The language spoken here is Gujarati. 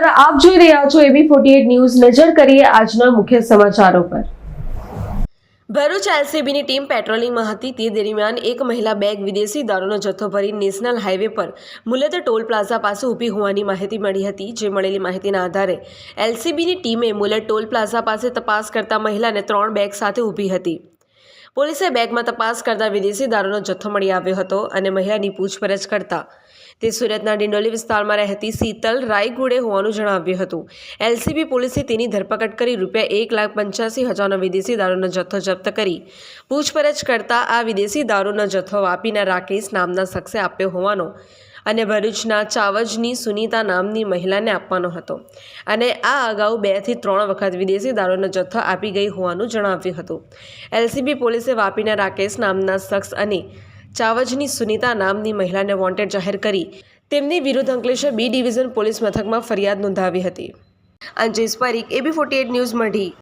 રહ્યા છો એબી ફોર્ટી ન્યૂઝ. નજર કરીએ આજના મુખ્ય સમાચારો પર. ભરૂચ એલસીબીની ટીમ પેટ્રોલિંગમાં હતી તે દરમિયાન એક મહિલા બેગ વિદેશી દારૂનો જથ્થો ભરી નેશનલ હાઈવે પર મુલત ટોલ પ્લાઝા પાસે ઊભી હોવાની માહિતી મળી હતી, જે મળેલી માહિતીના આધારે એલસીબીની ટીમે મુલત ટોલ પ્લાઝા પાસે તપાસ કરતા મહિલાને ત્રણ બેગ સાથે ઊભી હતી. પોલીસે બેગમાં તપાસ કરતા વિદેશી દારૂનો જથ્થો મળી આવ્યો હતો અને મહિલાની પૂછપરછ કરતા. તે સુરતના ડિંડોલી વિસ્તારમાં રહેતી શીતલ રાયગુડે હોવાનું જણાવ્યું હતું. એલસીબી પોલીસે તેની ધરપકડ કરી રૂપિયા એક લાખ પંચ્યાસી હજારનો વિદેશી દારૂનો જથ્થો જપ્ત કરી. પૂછપરછ કરતા આ વિદેશી દારૂનો જથ્થો વાપીના રાકેશ નામના શખ્સે આપ્યો હોવાનો અને ભરૂચના ચાવજની સુનીતા નામની મહિલાને આપવાનો હતો. અને આ અગાઉ બેથી ત્રણ વખત વિદેશી દારૂનો જથ્થો આપી ગઈ હોવાનું જણાવ્યું હતું. એલસીબી પોલીસે વાપીના રાકેશ નામના શખ્સ અને ચાવજની સુનીતા નામની મહિલાને વોન્ટેડ જાહેર કરી તેમની વિરુદ્ધ અંકલેશ્વર બી ડિવિઝન પોલીસ મથકમાં ફરિયાદ નોંધાવી હતી. Anjesh Parikh AB forty news Madhi.